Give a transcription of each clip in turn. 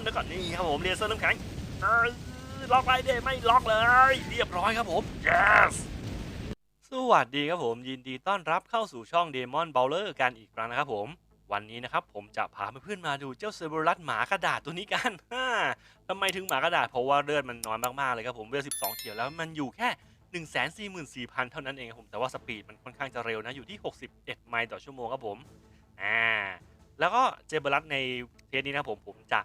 นแล้วก็นี่ครับผมเลเซอร์น้ำแข็งล็อกไรเดย์ไม่ล็อกเลย เรียบร้อยครับผม yes สวัสดีครับผมยินดีต้อนรับเข้าสู่ช่อง Demon Bowler กันอีกครั้งนะครับผม วันนี้นะครับผมจะพาเพื่อนๆมาดูเจ้าเซเบอรัสหมากระดาษตัวนี้กันฮ่าทำไมถึงหมากระดาษเพราะว่าเลือดมันน้อยมากๆเลยครับผมเวล12 เขียวแล้วมันอยู่แค่144,000 เท่านั้นเองครับผมแต่ว่าสปีดมันค่อนข้างจะเร็วนะอยู่ที่ 61 ไมล์ต่อชั่วโมงครับผมอ่าแล้วก็เจเบอรัสในเทสนี้นะผมผมจะ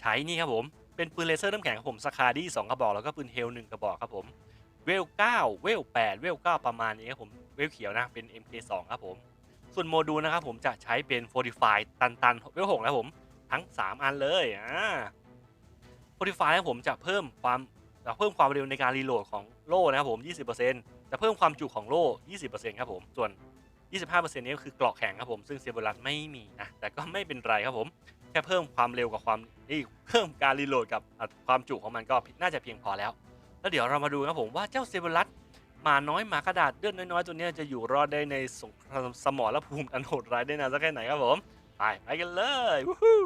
ใช้นี่ครับผม เป็นปืนเลเซอร์น้ำแข็งครับผมสคาดี้2กระบอกแล้วก็ปืนเฮล1กระบอกครับผม เวล9เวล8เวล9ประมาณนี้ครับผม เวลเขียวนะเป็น MK2 ครับผม ส่วนโมดูลนะครับผมจะใช้เป็น Fortify ตันตันเวลหกนะครับผมทั้ง 3 อันเลยอ่า Fortify ครับผมจะเพิ่มความจะเพิ่มความเร็วในการรีโหลดของโล่นะครับผม 20%จะเพิ่มความจุของโล่ 20%ครับผม ส่วน 25%นี้ก็คือเกราะแข็งครับผม ซึ่งเซเบรัสไม่มีนะ แต่ก็ไม่เป็นไรครับผม แค่เพิ่มความเร็วกับความนี่เพิ่มการรีโหลดกับความจุของมันก็น่าจะเพียงพอแล้ว แล้วเดี๋ยวเรามาดูครับผมว่าเจ้าเซเบรัสหมาน้อยหมากระดาษเลือดน้อยๆ ตัวนี้จะอยู่รอดได้ในสงครามสมรภูมิอันโหดร้ายได้นานสักแค่ไหนครับผมไปไปกันเลยวู้ฮู้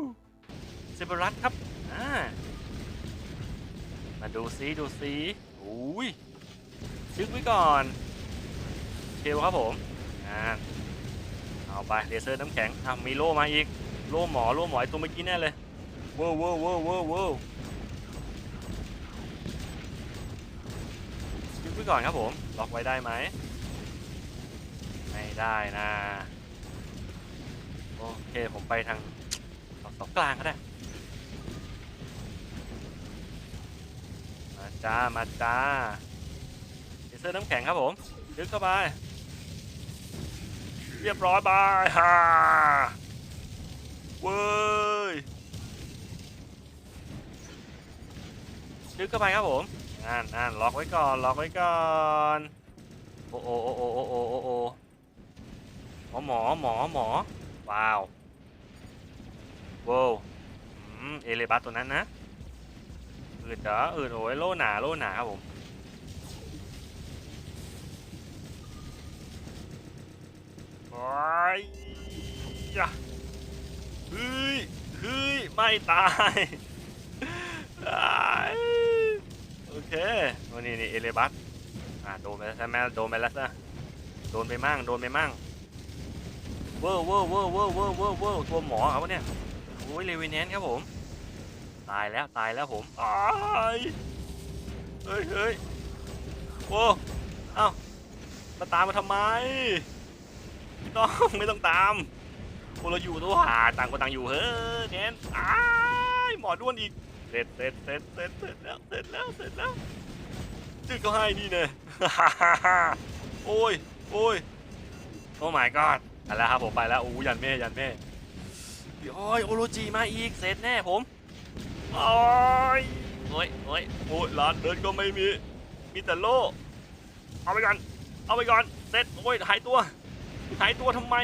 เซเบรัสครับอ่ามาดูซิดูซิอุ้ยชึกไว้ก่อนเชลครับผมอ่าเอาไปเลเซอร์น้ำแข็งอะมีโลมาอีก โล่หมอโล่หมอไอตัวเมื่อกี้แน่เลยเว้าวว้าวว้าวว้าวว้าวชึกไว้ก่อนครับผม ล็อกไว้ได้ไหม ไม่ได้นะ โอเค ผมไปทางเสาเสากลางก็ได้ มาจ้า มาจ้าเลเซอร์น้ำแข็งครับผมดึกเข้าไป เรียบร้อยบายฮ่า ว้ยดึกเข้าไปครับผมนั่นนั่นล็อกไว้ก่อน ล็อกไว้ก่อน โอ้โอ้โอ้โอ้โอ้โอ้โอ้หมอหมอหมอหมอว้าวว้าวเอเลบัสตัวนั้นนะอืดเด้ออืดโอ้ยโล่หนาโล่หนาครับผมโอ้ยยะ เฮ้ยเฮ้ยไม่ตายอ้ายโอเควันนี้นี่เอเลบัสอ่าโดนไปแล้วใช่ไหมโดนไปแล้วนะโดนไปมั่งโดนไปมั่งเวอร์เวอร์เวอร์เวอร์เวอร์เวอร์เวอร์ตัวหมอครับเนี่ยโอ้ยเลวิเนนครับผม ตายแล้วตายแล้วผมอ้ายเฮ้ยเฮ้ยโอ้เอ้ามาตามมาทำไมไม่ต้องไม่ต้องตาม พวกเราอยู่ตัวหาต่างคนต่างอยู่เฮ้ยเน้นอ้ายหมอด้วนอีกเสร็จเสร็จเสร็จเสร็จเสร็จแล้วเสร็จแล้วเสร็จแล้วจึ๊กก็ให้นี่เน่โอ้ยโอ้ยโอ้ my god ไปแล้วครับผมไปแล้วอู้ยันแม่ยันแม่โอ้ยโอโรจิมาอีกเสร็จแน่ผมโอ้ยโอ้ยโอ้ยโอ้ยร้านเดินก็ไม่มีมีแต่โล่เอาไปก่อนเอาไปก่อนเสร็จโอ้ยหายตัวหายตัวทำไม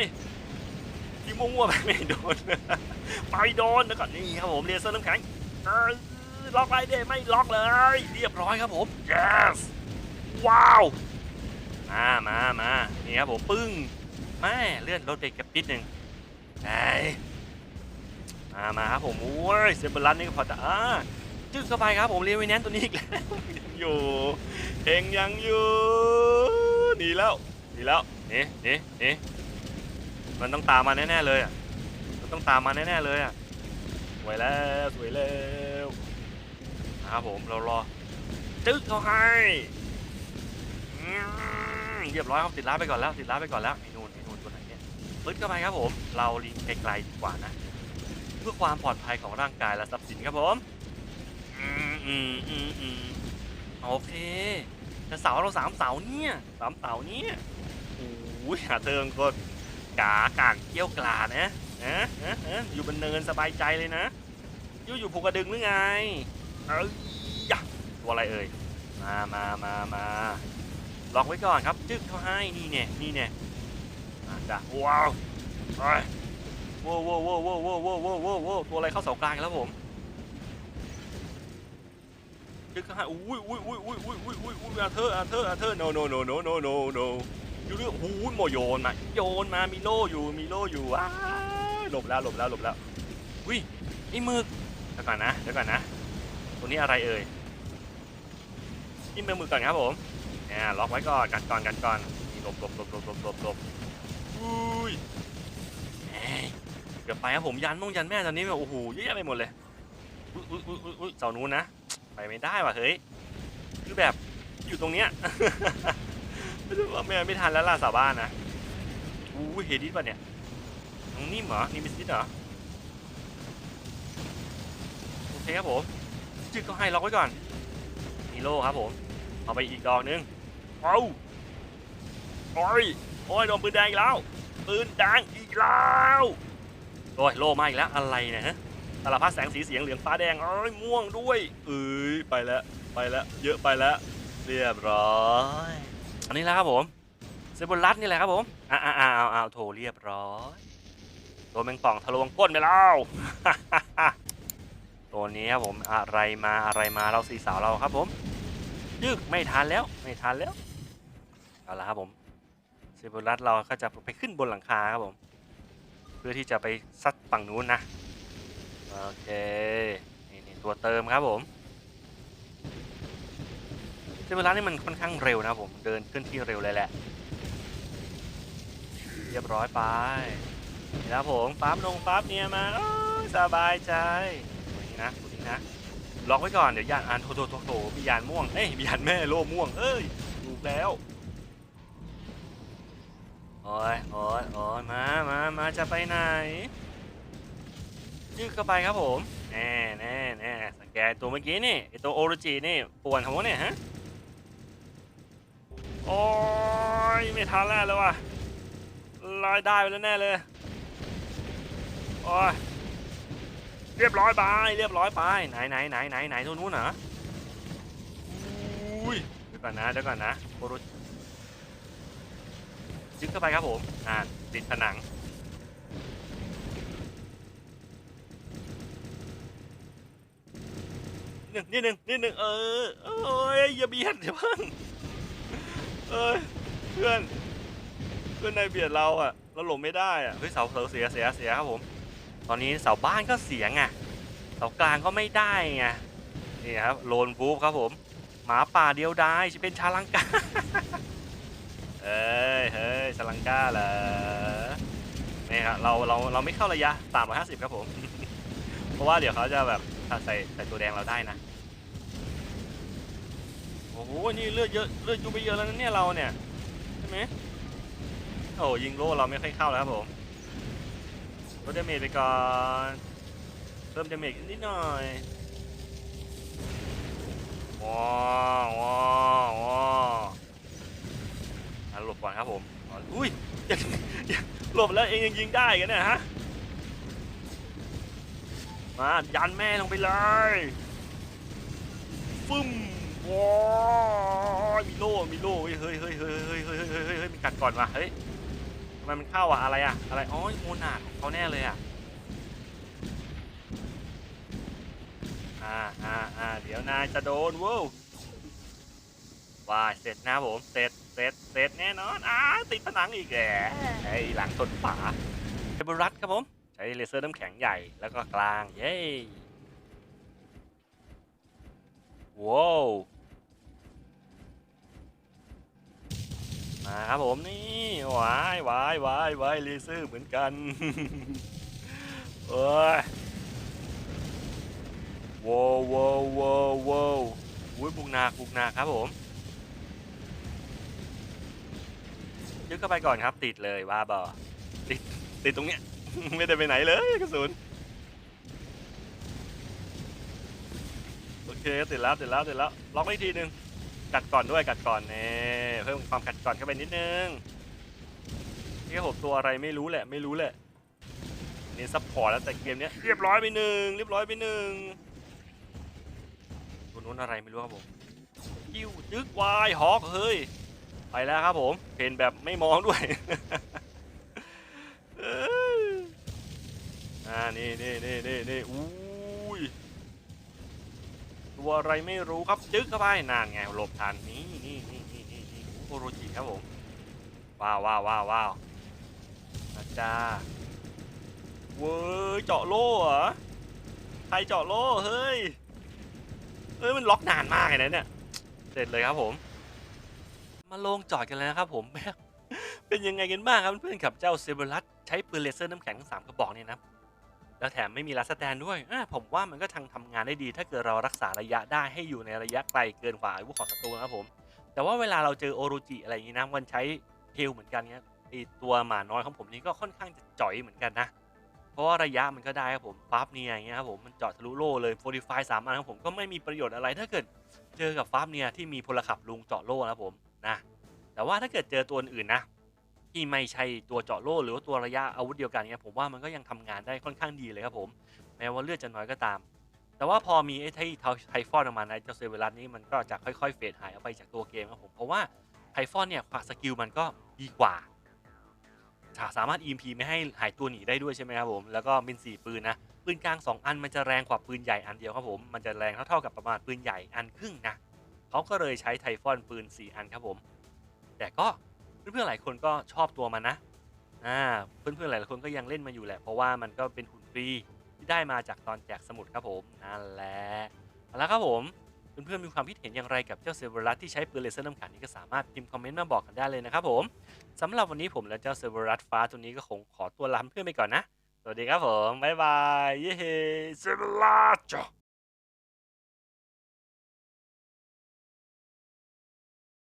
ที่มั่วๆไปไม่โดนไปโดนแล้วก็นี่ครับผมเลเซอร์น้ำแข็งล็อกไรเดไม่ล็อกเลย เรียบร้อยครับผม yes ว้าว มามามานี่ครับผมปึ้งแม่เลื่อนรถเด็กกระปิดหนึ่งไอ้มามาครับผมโอ้ยเซมเบร์ลันนี่ก็พอจะอ่าจึ๊กเข้าไปครับผมเรียนไว้แนนตัวนี้อีกแล้วยังอยู่เองยังอยู่หนีแล้วหนีแล้วหนี่นี่นี่ มันต้องตามมาแน่ๆเลยอะ มันต้องตามมาแน่ๆเลยอะ สวยแล้วสวยแล้วนะครับผมเรารอจึ๊กเขาให้เรียบร้อยครับติดล้าไปก่อนแล้วติดล้าไปก่อนแล้วไอ้นูนไอ้นูนตัวไหนเนี่ยปึ๊ดเข้าไปครับผม เราลิงไกลๆดีกว่านะ เพื่อความปลอดภัยของร่างกายและทรัพย์สินครับผมอืมอืมอืมอืมโอเคแต่เสาเราสามเสาเนี่ยสามเสาเนี่ยโอ้ยหาเทิงก็ กากางเกี้ยวกลานะนะนะนะอยู่บนเนินสบายใจเลยนะยู่อยู่ภูกระดึงหรือไง เอ้ยตัวอะไรเอ่ย มามามามาลอกไว้ก่อนครับ จึ๊กเขาให้ นี่เนี่ยนี่เนี่ยอะจ้ะว้าวไปโว้วโว้วโว้วโว้วโว้วโว้วโว้วโว้วโว้ตัวอะไรเข้าเสากลางแล้วผมยึกเข้างอุ้อุ้ยอุ้ยอุ้ยอุ้ยอุ้ยอุ้ยอุ้ยอาเธอร์อาเธอร์อาเธอ no no no no no no no ยู่เรื่องหูโมโยนมาโยนมามีโล่อยู่มีโล่อยู่อ้าหลบแล้วหลบแล้วหลบแล้วอุ้ยไอ้หมึกดี๋ยวก่อนนะเดี๋ยวก่อนนะตัวนี้อะไรเอ่ยจิ้มมือมือก่อนครับผมเนี่ยล็อกไว้ก่อนกันก่อนกันก่อนหลบหลบหลบหลบหลบหลบหลบอุ้ยเอ้ยเกือบไปครับผมยันมงยันแม่ตอนนี้แบบโอ้โหเยอะแยะไปหมดเลยอุ้ยอุ้ยอุ้ยอุ้ยอุ้ยเสานู้นนะไปไม่ได้ว่ะเฮ้ยคือแบบอยู่ตรงเนี้ย ไม่รู้ว่าไม่ไม่ทันแล้วล่ะสาวบ้านนะอู้เฮดิสป่ะเนี่ยน้องนิ่มเหรอนิ่มบิสซิสเหรอโอเคครับผมจึกก็ให้ล็อกไว้ก่อนมีโล่ครับผมเอาไปอีกดอกนึงเอาโอ้ยโอ้ยโดนปืนแดงอีกแล้วปืนแดงอีกแล้วโอ้ยโล่มาอีกแล้วอะไรเนี่ยฮะสารพัดแสงสีเสียงเหลืองฟ้าแดงเอ้ยม่วงด้วยเอ้ยไปแล้วไปแล้วเยอะไปแล้วเรียบร้อย อันนี้แหละครับผมเซบุลัสนี่แหละครับผมอ้าวอ้าวอ้าวอ้าวโถเรียบร้อยตัวแมงป่องทะลวงก้นไปแล้วตัวนี้ครับผมอะไรมาอะไรมาเราสีสาวเราครับผมยึกไม่ทันแล้วไม่ทันแล้วเอาละครับผมเซบุลัสเราก็จะไปขึ้นบนหลังคาครับผม เพื่อที่จะไปซัดฝั่งนู้นนะโอเคนี่ตัวเติมครับผม เซเวลานี่มันค่อนข้างเร็วนะผมเดินขึ้นที่เร็วเลยแหละ เรียบร้อยไปนี่ครับผมปั๊บลงปั๊บเนี่ยมาสบายใจตัวนี้นะตัวนี้นะล็อกไว้ก่อนเดี๋ยวยานอ่านโถโถโถมียานม่วงเอ้ยมียานแม่โล่ม่วง เอ้ยถูกแล้วโอ้ยโอ้ยโอ้ยมามามาจะไปไหนยืดเข้าไปครับผมแน่แน่แน่สแกนตัวเมื่อกี้นี่ไอตัวโอโรจินี่ป่วนของวะเนี่ยฮะ โอ้ยไม่ทันแล้วเลยว่ะลอยได้ไปแล้วแน่เลยโอ้ยเรียบร้อยไปเรียบร้อยไปไหนไหนไหนไหนไหนตัวนู้นเหรออุ้ยเดี๋ยวก่อนนะเดี๋ยวก่อนนะโคโรจึ๊กเข้าไปครับผมอ่าติดผนังนิดหนึ่งนิดหนึ่งนิดหนึ่งเออเอ้ยอย่าเบียดเดี๋ยวเพิ่ง เอ้ยเพื่อนเพื่อนในายเบียดเราอะเราหลบไม่ได้อะเฮ้ยเสาเสาเสียเสียเสียครับผม ตอนนี้เสาบ้านก็เสียไงเสากลางก็ไม่ได้ไงนี่ครับโลนบูฟครับผม หมาป่าเดียวดายจะเป็นชาลังกาเอ้ยเฮ้ยชาลังกาเหรอนี่ครับเราเราเราไม่เข้าระยะ350 ครับผม เพราะว่าเดี๋ยวเขาจะแบบใส่ใส่ตัวแดงเราได้นะ อ้โหนี่เลือดเยอะเลือดยูไปเยอะแล้วนะเนี่ยเราเนี่ยใช่ไหมโอ้ยิงโล่เราไม่ค่อยเข้าแล้วครับผมลดเดเมจไปก่อนเพิ่มเดเมจนิดหน่อยว้าวว้าวว้าวหลบก่อนครับผมอุ้ยหลบแล้วเองยังยิงได้กันเนี่ยฮะมายันแม่ลงไปเลยฟึ่ม ว้ายมีโล่มีโล่เฮ้ยเฮ้ยเฮ้ยเฮ้ยเฮ้ยเฮ้ยเฮ้ยเฮ้ยมันกัดก่อนว่ะเฮ้ยทำไมมันเข้าอะอะไรอะอะไรอ๋อโมนาดของเขาแน่เลยอะอ่าอ่าอ่าเดี๋ยวนายจะโดนว้าวว้าเสร็จนะผมเสร็จเสร็จเสร็จแน่นอนอ้าติดผนังอีกแกไอ้หลังชนฝาเทเบรัสครับผมใช้เลเซอร์น้ำแข็งใหญ่แล้วก็กลางเย้ว้าว มาครับผมนี่วายวายวายวายเลเซอร์เหมือนกันเอ้ยว้าวว้าวว้าวว้าวอุ้ยบุกหนักบุกหนักครับผมยึดเข้าไปก่อนครับติดเลยว่าบอติดติดตรงเนี้ย ไม่ได้ไปไหนเลยกระสุนโอเคติดแล้วติดแล้วติดแล้วล็อกไว้อีกทีหนึ่ง กัดก่อนด้วยกัดก่อนเน่เพิ่มความกัดก่อนเข้าไปนิดนึงนี่ครับตัวอะไรไม่รู้แหละ ไม่รู้แหละนี่ซัพพอร์ตแล้วแต่เกมเนี้ยเรียบร้อยไปหนึ่งเรียบร้อยไปหนึ่งตัวนู้นอะไรไม่รู้ครับผมยิ้วยึกวายฮอกเฮ้ยไปแล้วครับผมเห็นแบบไม่มองด้วยอ่านี่นี่นี่นี่นี่อู้ ตัวอะไรไม่รู้ครับจึ๊กเข้าไปนานไงหลบทันนี่นี่นี่นี่นี่นี่โอโรจิครับผมว้าวว้าวว้าวว้าวนะจ้าเว้ยเจาะโล่เหรอใครเจาะโล่เฮ้ยเฮ้ยมันล็อกนานมากเลยนะเนี่ยเสร็จเลยครับผม มาลงจอดกันเลยนะครับผมเป็นยังไงกันบ้างครับเพื่อนๆกับเจ้าเซเบรัสใช้ปืนเลเซอร์น้ำแข็งทั้งสามกระบอกเนี่ยนะ แล้วแถมไม่มีลัสแตนด้วยผมว่ามันก็ทางทำงานได้ดี ถ้าเกิดเรารักษาระยะได้ให้อยู่ในระยะไกลเกินกว่าอาวุธของศัตรูนะครับผม แต่ว่าเวลาเราเจอโอโรจิอะไรอย่างนี้นะมันใช้เทลเหมือนกันเนี้ยไอตัวหมาน้อยของผมนี่ก็ค่อนข้างจะจ่อยเหมือนกันนะ เพราะว่าระยะมันก็ได้ครับผมฟาบเนียอย่างเงี้ยครับผมมันเจาะทะลุโล่เลยโฟร์ดิฟายสามอันครับผมก็ไม่มีประโยชน์อะไรถ้าเกิดเจอกับฟาบเนียที่มีพลขับลุงเจาะโล่นะผมนะแต่ว่าถ้าเกิดเจอตัวอื่นนะ ที่ไม่ใช่ตัวเจาะโล่หรือว่าตัวระยะอาวุธเดียวกันเนี่ยผมว่ามันก็ยังทำงานได้ค่อนข้างดีเลยครับผมแม้ว่าเลือดจะน้อยก็ตาม แต่ว่าพอมีไอ้ไทไทฟอนออกมาในเจ้าเซเวรัสนี้มันก็จะค่อยๆเฟดหายออกไปจากตัวเกมครับผมเพราะว่าไทฟอนเนี่ยความสกิลมันก็ดีกว่าสามารถ EMP ไม่ให้หายตัวหนีได้ด้วยใช่ไหมครับผม แล้วก็เป็น4ปืนนะ ปืนกลาง 2 อันมันจะแรงกว่าปืนใหญ่อันเดียวครับผม มันจะแรงเท่าๆกับประมาณปืนใหญ่อันครึ่งนะเขาก็เลยใช้ไทฟอนปืน 4 อันครับผม แต่ก็ เพื่อนๆหลายคนก็ชอบตัวมันนะอ่าเพื่อนๆหลายคนก็ยังเล่นมาอยู่แหละ เพราะว่ามันก็เป็นหุ่นฟรีที่ได้มาจากตอนแจกสมุดครับผมนั่นแหละเอาละครับผมเพื่อนๆมีความคิดเห็นอย่างไรกับเจ้าเซเวอรัสที่ใช้ปืนเลเซอร์น้ำแข็งนี้ก็สามารถพิมพ์คอมเมนต์มาบอกกันได้เลยนะครับผมสำหรับวันนี้ผมและเจ้าเซเวอรัสฟ้าตัวนี้ก็คงขอตัวลาเพื่อนไปก่อนนะ สวัสดีครับผมบ๊ายบายเย้เซเวอรัส